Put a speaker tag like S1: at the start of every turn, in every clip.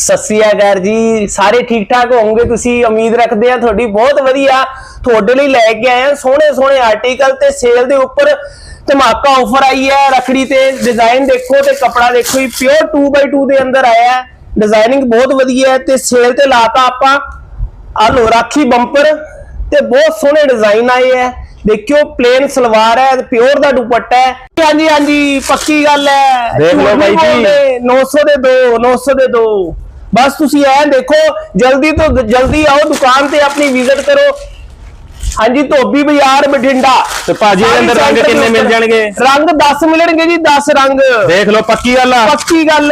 S1: ਸਤਿ ਸ੍ਰੀ ਅਕਾਲ ਜੀ ਸਾਰੇ ਠੀਕ ਠਾਕ ਹੋਵੋਗੇ ਤੁਸੀਂ? ਉਮੀਦ ਰੱਖਦੇ ਆ ਤੁਹਾਡੀ ਬਹੁਤ ਵਧੀਆ। ਤੁਹਾਡੇ ਲਈ ਲੈ ਕੇ ਆਏ ਆ ਸੋਹਣੇ ਸੋਹਣੇ ਆਰਟੀਕਲ ਤੇ ਸੇਲ ਦੇ ਉੱਪਰ ਧਮਾਕਾ ਆਫਰ ਆਈ ਹੈ ਰਖੜੀ ਤੇ। ਡਿਜ਼ਾਈਨ ਦੇਖੋ ਤੇ ਕਪੜਾ ਦੇਖੋ ਜੀ ਪਿਓਰ 2x2 ਦੇ ਅੰਦਰ ਆਇਆ ਹੈ। ਡਿਜ਼ਾਈਨਿੰਗ ਬਹੁਤ ਵਧੀਆ ਹੈ ਤੇ ਸੇਲ ਤੇ ਲਾਤਾ ਆਪਾਂ। ਆ ਲੋ ਰਾਖੀ ਬੰਪਰ ਤੇ ਬਹੁਤ ਸੋਹਣੇ ਡਿਜ਼ਾਈਨ ਆਏ ਹੈ। ਦੇਖਿਓ ਪਲੇਨ ਸਲਵਾਰ ਹੈ ਪਿਓਰ ਦਾ ਦੁਪੱਟਾ ਹੈ। ਹਾਂਜੀ ਹਾਂਜੀ ਪੱਕੀ ਗੱਲ ਹੈ।
S2: ਦੇਖ ਲਓ
S1: ਝੂਠ ਨਹੀਂ
S2: ਬਾਈ ਜੀ।
S1: ਬੋਲਦੇ। 900 ਦੇ ਦੋ 900 ਦੇ ਦੋ। ਬਸ ਤੁਸੀਂ ਐ ਦੇਖੋ ਜਲਦੀ ਤੋਂ ਦ- ਜਲਦੀ ਆਓ ਦੁਕਾਨ ਤੇ ਆਪਣੀ ਵਿਜ਼ਿਟ ਕਰੋ। ਹਾਂਜੀ ਧੋਬੀ ਬਾਜ਼ਾਰ ਬਠਿੰਡਾ।
S2: ਤੇ ਭਾਜੀ ਇਹਦੇ ਅੰਦਰ ਰੰਗ ਕਿੰਨੇ ਮਿਲ ਜਾਣਗੇ?
S1: ਰੰਗ 10 ਮਿਲਣਗੇ ਜੀ 10 ਰੰਗ।
S2: ਦੇਖ ਲਓ ਪੱਕੀ ਗੱਲ ਆ।
S1: ਪੱਕੀ ਗੱਲ।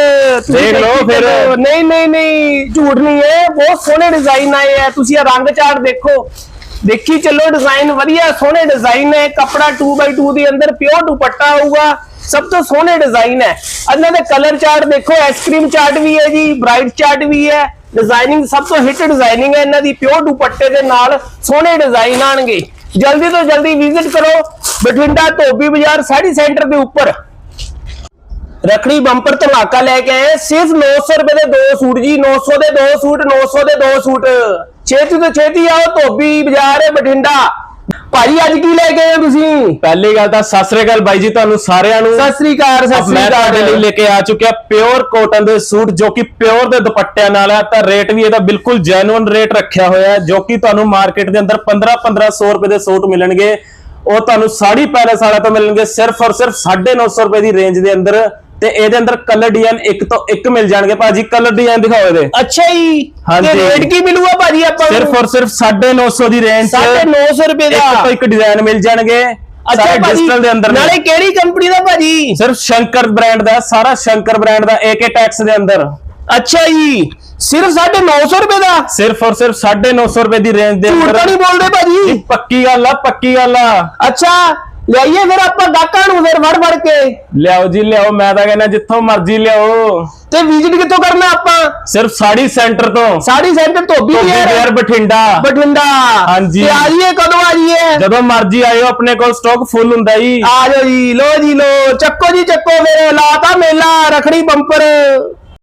S2: ਦੇਖ ਲਓ ਫਿਰ।
S1: ਨਹੀਂ ਨਹੀਂ ਨਹੀਂ ਝੂਠ ਨਹੀਂ ਹੈ ਬਹੁਤ ਸੋਹਣੇ ਡਿਜ਼ਾਈਨ ਆਏ ਆ। ਤੁਸੀਂ ਇਹ ਰੰਗ ਚਾਰਟ ਦੇਖੋ। ਦੇਖੀ ਚੱਲੋ ਡਿਜ਼ਾਈਨ ਵਧੀਆ ਸੋਹਣੇ ਡਿਜ਼ਾਈਨ ਹੈ ਕਪੜਾ 2x2 ਦੇ ਅੰਦਰ ਪਿਓਰ ਦੁਪੱਟਾ ਆਊਗਾ ਸਭ ਤੋਂ ਸੋਹਣੇ ਡਿਜ਼ਾਈਨ ਹੈ। ਇਹਨਾਂ ਦੇ ਕਲਰ ਚਾਰਟ ਦੇਖੋ ਆਈਸਕ੍ਰੀਮ ਚਾਰਟ ਵੀ ਹੈ ਜੀ ਬ੍ਰਾਈਟ ਚਾਰਟ ਵੀ ਹੈ। ਡਿਜ਼ਾਈਨਿੰਗ ਸਭ ਤੋਂ ਹਿੱਟ ਡਿਜ਼ਾਈਨਿੰਗ ਹੈ ਇਹਨਾਂ ਦੀ ਪਿਓਰ ਦੁਪੱਟੇ ਦੇ ਨਾਲ ਸੋਹਣੇ ਡਿਜ਼ਾਈਨ ਆਣਗੇ। ਜਲਦੀ ਤੋਂ ਜਲਦੀ ਵਿਜ਼ਿਟ ਕਰੋ ਬਠਿੰਡਾ ਧੋਬੀ ਬਾਜ਼ਾਰ ਸਾੜੀ ਸੈਂਟਰ ਦੇ ਉੱਪਰ। ਰਖੜੀ ਬੰਪਰ ਧਮਾਕਾ ਲੈ ਕੇ ਆਏ, ਸਿਰਫ 900 ਰੁਪਏ ਦੇ ਦੋ ਸੂਟ ਜੀ 900 ਦੇ ਦੋ ਸੂਟ 900 ਦੇ ਦੋ ਸੂਟ। ਛੇਤੀ ਤੋਂ ਛੇਤੀ ਆਓ, ਧੋਬੀ ਬਾਜ਼ਾਰ ਹੈ ਬਠਿੰਡਾ। ਭਾਜੀ ਅੱਜ ਕੀ ਲੈ ਕੇ ਆਏ ਹੋ ਤੁਸੀਂ?
S2: ਪਹਿਲੀ ਗੱਲ ਤਾਂ ਸਤਿ ਸ੍ਰੀ ਅਕਾਲ ਬਾਈ ਜੀ ਤੁਹਾਨੂੰ ਸਾਰਿਆਂ ਨੂੰ।
S1: ਸਤਿ ਸ੍ਰੀ ਅਕਾਲ ਸਤਿ ਸ੍ਰੀ
S2: ਮੈਂ ਤੁਹਾਡੇ ਲਈ
S1: ਅਕਾਲ
S2: ਲੈ ਕੇ ਆ ਚੁੱਕਿਆ ਪਿਓਰ ਕੋਟਨ ਦੇ ਸੂਟ ਜੋ ਕਿ ਪਿਓਰ ਦੇ ਦੁਪੱਟਿਆਂ ਨਾਲ ਹੈ ਤਾਂ ਰੇਟ ਵੀ ਇਹਦਾ ਬਿਲਕੁਲ ਜੈਨੂਇਨ ਰੇਟ ਰੱਖਿਆ ਹੋਇਆ ਹੈ ਜੋ ਕਿ ਤੁਹਾਨੂੰ ਮਾਰਕੀਟ ਦੇ ਅੰਦਰ 15 1500 ਰੁਪਏ ਦੇ ਸੂਟ ਮਿਲਣਗੇ। ਉਹ ਤੁਹਾਨੂੰ ਸਾੜੀ ਪੈਲਸ ਵਾਲਾ ਤੋਂ ਮਿਲਣਗੇ ਸਿਰਫ ਔਰ ਸਿਰਫ 950 ਰੁਪਏ ਦੀ ਰੇਂਜ ਦੇ ਅੰਦਰ। ਤੇ ਇਹਦੇ ਅੰਦਰ ਕਲਰ ਡਿਜ਼ਾਈਨ ਇੱਕ ਤੋਂ ਇੱਕ ਮਿਲ ਜਾਣਗੇ ਭਾਜੀ ਕਲਰ ਡਿਜ਼ਾਈਨ ਦਿਖਾਓ ਇਹਦੇ।
S1: ਅੱਛਾ ਜੀ
S2: ਹਾਂਜੀ।
S1: ਤੇ ਰੇਟ ਕੀ ਮਿਲੂਗਾ ਭਾਜੀ ਆਪਾਂ
S2: ਸਿਰਫ ਔਰ ਸਿਰਫ 950 ਦੀ ਰੇਂਜ
S1: 950 ਰੁਪਏ ਦਾ।
S2: ਇੱਕ ਤੋਂ ਇੱਕ ਡਿਜ਼ਾਈਨ ਮਿਲ ਜਾਣਗੇ।
S1: ਅੱਛਾ
S2: ਸਾਰੇ
S1: ਭਾਜੀ
S2: ਡਿਜੀਟਲ ਦੇ ਅੰਦਰ ਨੇ।
S1: ਨਾਲੇ ਕਿਹੜੀ ਕੰਪਨੀ ਦਾ ਭਾਜੀ?
S2: ਸਿਰਫ ਸ਼ੰਕਰ ਬ੍ਰਾਂਡ ਦਾ ਸਾਰਾ ਸ਼ੰਕਰ ਬ੍ਰਾਂਡ ਦਾ ਏਕੇ ਟੈਕਸ ਦੇ ਅੰਦਰ।
S1: ਅੱਛਾ ਜੀ ਸਿਰਫ 950 ਰੁਪਏ ਦਾ?
S2: ਸਿਰਫ ਔਰ ਸਿਰਫ 950 ਰੁਪਏ ਦੀ ਰੇਂਜ ਦੇ
S1: ਝੂਠ ਤਾਂ ਨਹੀਂ ਬੋਲਦੇ ਭਾਜੀ।
S2: ਪੱਕੀ ਗੱਲ ਆ ਪੱਕੀ ਗੱਲ ਆ।
S1: ਅੱਛਾ ਲਿਆਈਏ ਫਿਰ ਆਪਾਂ ਗਾਹਕਾਂ ਨੂੰ ਫਿਰ ਵੜ ਵੜ ਕੇ।
S2: ਲਿਆਓ ਜੀ ਲਿਆਓ ਮੈਂ ਤਾਂ ਕਹਿੰਦਾ ਜਿੱਥੋਂ ਮਰਜ਼ੀ ਲਿਆਓ।
S1: ਤੇ ਵਿਜ਼ਿਟ ਕਿੱਥੋਂ ਕਰਨਾ ਆਪਾਂ?
S2: ਸਿਰਫ ਸਾੜੀ ਸੈਂਟਰ ਤੋਂ।
S1: ਸਾੜੀ ਸੈਂਟਰ ਧੋਬੀ
S2: ਧੋਬੀ
S1: ਬਾਜ਼ਾਰ
S2: ਬਠਿੰਡਾ।
S1: ਬਠਿੰਡਾ।
S2: ਹਾਂਜੀ।
S1: ਤੇ ਆ ਕਦੋਂ ਆ ਜਾਈਏ?
S2: ਜਦੋਂ ਮਰਜ਼ੀ ਆਇਓ ਆਪਣੇ ਕੋਲ ਸਟਾਕ ਫੁੱਲ ਹੁੰਦਾ ਜੀ।
S1: ਆ ਜਾਓ ਜੀ ਲੋ ਜੀ ਲੋ ਚੱਕੋ ਜੀ ਚੱਕੋ ਮੇਰੇ ਲਾਤਾ ਮੇਲਾ ਰਖੜੀ ਬੰਪਰ।